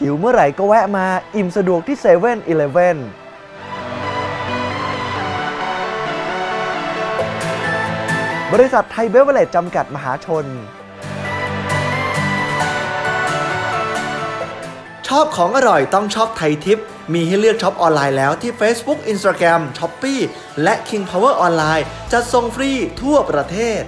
หิวเมื่อไหร่ก็แวะมาอิ่มสะดวกที่7 e เ e ่ e อเลบริษัทไทยเบเวอร์เลจจำกัดมหาชน ชอบของอร่อยต้องชอบไทยทิป มีให้เลือกช็อปออนไลน์แล้วที่ Facebook Instagram Shopee และ King Power ออนไลน์จัดส่งฟรีทั่วประเทศ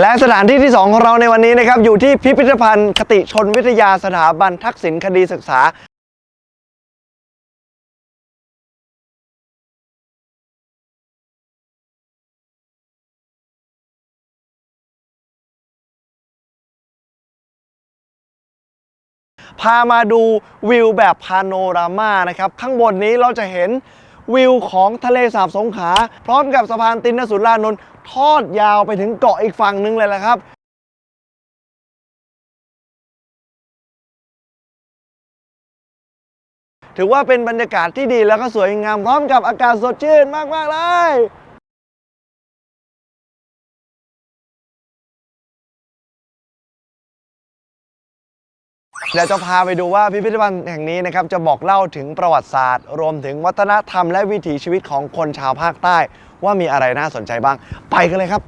และสถานที่ที่ 2 ของเราในวันนี้นะครับ อยู่ที่พิพิธภัณฑ์คติชนวิทยาสถาบันทักษิณคดีศึกษา พามาดูวิวแบบพาโนรามานะครับ ข้างบนนี้เราจะเห็น วิวของทะเลสาบสงขลาพร้อมกับสะพานตินนสุรานนท์ทอดยาวไปถึงเกาะอีกฝั่งนึงเลยละครับถือว่าเป็นบรรยากาศที่ดีแล้วก็สวยงามพร้อมกับอากาศสดชื่นมาก ๆ เลย เดี๋ยวจะพาไปดูว่าพิพิธภัณฑ์แห่งนี้นะครับจะบอกเล่าถึงประวัติศาสตร์ รวมถึงวัฒนธรรมและวิถีชีวิตของคนชาวภาคใต้ ว่ามีอะไรน่าสนใจบ้าง ไปกันเลยครับ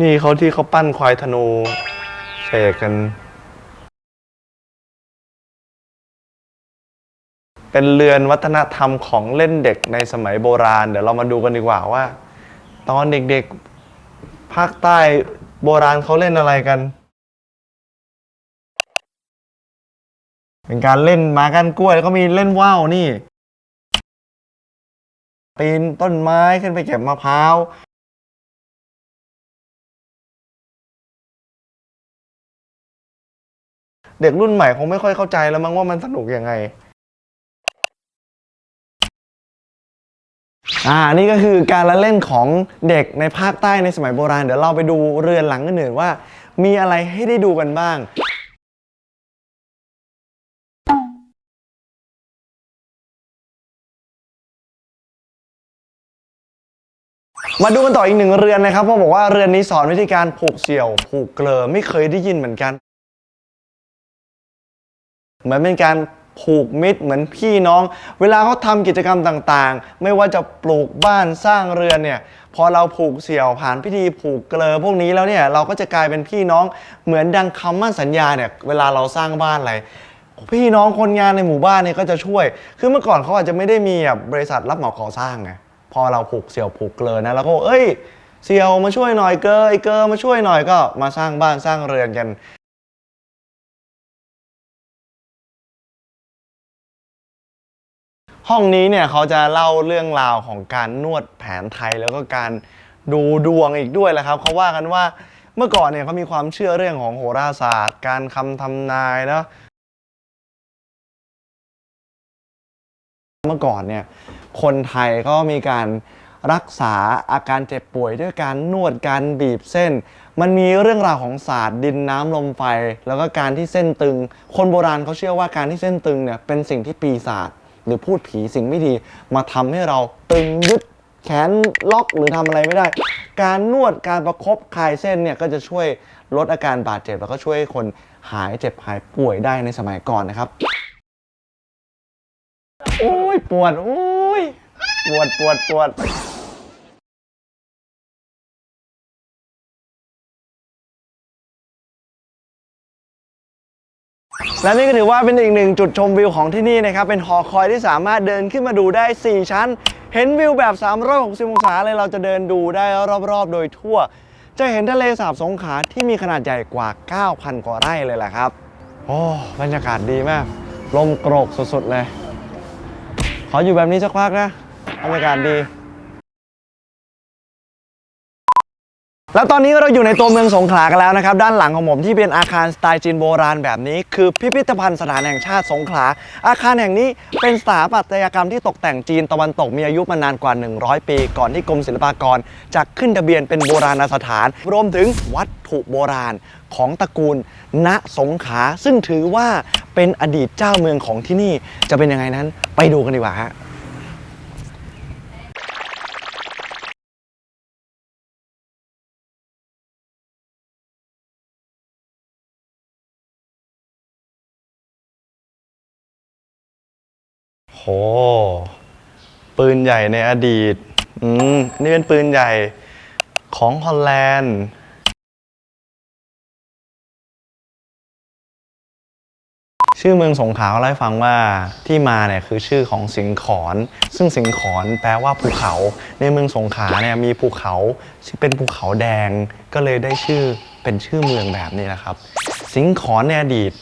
นี่เขาที่เขาปั้นควายธนูเสกกัน เป็นเรือนวัฒนธรรมของเล่นเด็กในสมัยโบราณ เดี๋ยวเรามาดูกันดีกว่าว่า ตอนเด็กๆภาคใต้โบราณเขาเล่นอะไรกัน เป็นการเล่นหมากันกล้วยแล้วก็มีเล่นว่าวนี่ปีนต้นไม้ขึ้นไปเก็บมะพร้าวเด็กรุ่นใหม่คงไม่ค่อยเข้าใจแล้วมั้งว่ามันสนุกยังไง อ่านี่ก็คือการละเล่นของเด็กในภาคใต้ในสมัยโบราณ เดี๋ยวเราไปดูเรือนหลังอื่นๆว่า มีอะไรให้ได้ดูกันบ้าง มาดูกันต่ออีกหนึ่งเรือนนะครับพราะบอกว่าเรือนนี้สอนวิธีการผูกเสี่ยว ผูกเกลอไม่เคยได้ยินเหมือนกัน เหมือนเป็นการ ผูกมิตรเหมือนพี่น้อง เวลาเขาทำกิจกรรมต่างๆ ไม่ว่าจะปลูกบ้านสร้างเรือนเนี่ยพอเราผูกเสี่ยวผ่านพิธีผูกเกลอพวกนี้แล้วเนี่ยเราก็จะกลายเป็นพี่น้องเหมือนดังคำมั่นสัญญาเนี่ยเวลาเราสร้างบ้านอะไรพี่น้องคนงานในหมู่บ้านเนี่ยก็จะช่วย คือเมื่อก่อนเขาอาจจะไม่ได้มีแบบบริษัทรับเหมาก่อสร้างไงพอเราผูกเสี่ยวผูกเกลอนะเราก็บอกเอ้ยเสี่ยวมาช่วยหน่อยเกลอไอ้เกลอมาช่วยหน่อยก็มาสร้างบ้านสร้างเรือนกัน ห้องนี้เนี่ยเขาจะเล่าเรื่องราวของการนวดแผนไทยแล้วก็การดูดวงอีกด้วยแหละครับเขาว่ากันว่าเมื่อก่อนเนี่ยเขามีความเชื่อเรื่องของโหราศาสตร์ การคำทำนายเนาะเมื่อก่อนเนี่ยคนไทยก็มีการรักษาอาการเจ็บป่วยด้วยการนวดการบีบเส้น มันมีเรื่องราวของศาสตร์ดินน้ำลมไฟ แล้วก็การที่เส้นตึง คนโบราณเขาเชื่อว่าการที่เส้นตึงเนี่ยเป็นสิ่งที่ปีศาจ หรือพูดผีสิ่งไม่ดีมาทำให้เราตึงยึดแขนล็อกหรือทำอะไรไม่ได้ การนวดการประคบคลายเส้นเนี่ยก็จะช่วยลดอาการบาดเจ็บ แล้วก็ช่วยให้คนหายเจ็บหายป่วยได้ในสมัยก่อนนะครับ โอ้ยปวดโอ้ยปวดปวดปวด และนี่ก็ถือว่าเป็นอีกหนึ่งจุดชมวิวของที่นี่นะครับ เป็นหอคอยที่สามารถเดินขึ้นมาดูได้ 4 ชั้น เห็นวิวแบบ 360 องศาเลยเราจะเดินดูได้รอบๆ โดยทั่ว จะเห็นทะเลสาบสงขลาที่มีขนาดใหญ่กว่า 9,000 กว่าไร่เลยแหละครับ โอ้บรรยากาศดีมาก ลมโกรกสุดๆเลย ขออยู่แบบนี้สักพักนะบรรยากาศดี แล้วตอนนี้เราอยู่ในตัวเมืองสงขลากันแล้วนะครับ ด้านหลังของผมที่เป็นอาคารสไตล์จีนโบราณแบบนี้ คือพิพิธภัณฑ์สถานแห่งชาติสงขลา อาคารแห่งนี้เป็นสถาปัตยกรรมที่ตกแต่งจีนตะวันตกมีอายุมานานกว่า 100 ปี ก่อนที่กรมศิลปากรจะขึ้นทะเบียนเป็นโบราณสถาน รวมถึงวัตถุโบราณของตระกูล ณสงขลาซึ่งถือว่าเป็นอดีตเจ้าเมืองของที่นี่จะเป็นยังไงนั้น ไปดูกันดีกว่าฮะ โห ปืนใหญ่ในอดีต อืม นี่เป็นปืนใหญ่ของฮอลแลนด์ชื่อเมืองสงขลาเขาเล่าให้ฟังว่าที่มาเนี่ยคือชื่อของสิงขอนซึ่งสิงขอนแปลว่าภูเขา ในเมืองสงขลาเนี่ยมีภูเขาเป็นภูเขาแดงก็เลยได้ชื่อเป็นชื่อเมืองแบบนี้นะครับ สิงขอนในอดีต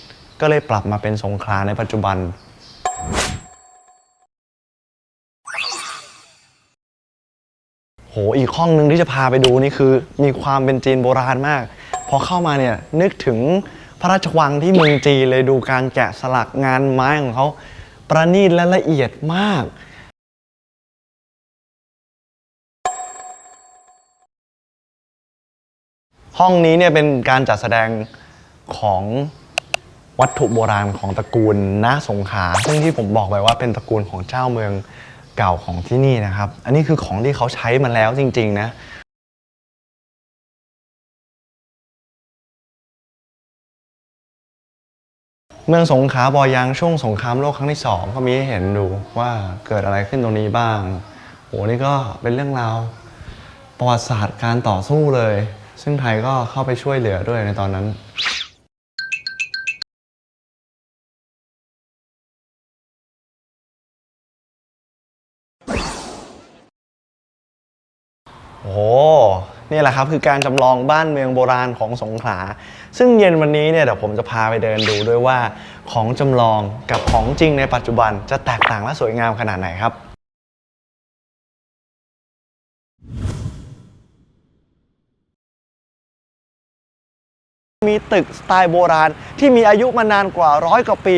ก็เลยปรับมาเป็นสงขลาในปัจจุบัน โหอีกห้องหนึ่งที่จะพาไปดูนี่คือมีความเป็นจีนโบราณมาก พอเข้ามาเนี่ยนึกถึงพระราชวังที่เมืองจีนเลยดูการแกะสลักงานไม้ของเขาประณีตและละเอียดมาก ห้องนี้เนี่ยเป็นการจัดแสดงของวัตถุโบราณของตระกูลนาสงขา ซึ่งที่ผมบอกไปว่าเป็นตระกูลของเจ้าเมือง เก่าของที่นี่นะครับ อันนี้คือของที่เขาใช้มาแล้วจริง ๆ นะเมืองสงขลาบอยางช่วงสงครามโลกครั้งที่สองก็มีให้เห็นดูว่าเกิดอะไรขึ้นตรงนี้บ้างโหนี่ก็เป็นเรื่องราวประวัติศาสตร์การต่อสู้เลย ซึ่งไทยก็เข้าไปช่วยเหลือด้วยในตอนนั้น โอ้โหนี่แหละครับคือการจำลองบ้านเมืองโบราณของสงขลา ซึ่งเย็นวันนี้เนี่ยเดี๋ยวผมจะพาไปเดินดูด้วยว่าของจำลองกับของจริงในปัจจุบันจะแตกต่างและสวยงามขนาดไหนครับ มีตึกสไตล์โบราณที่มีอายุมานานกว่าร้อยกว่าปี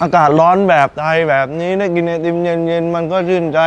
อากาศร้อนแบบไทยแบบนี้ได้กินไอติมเย็นๆมันก็ชื่นใจ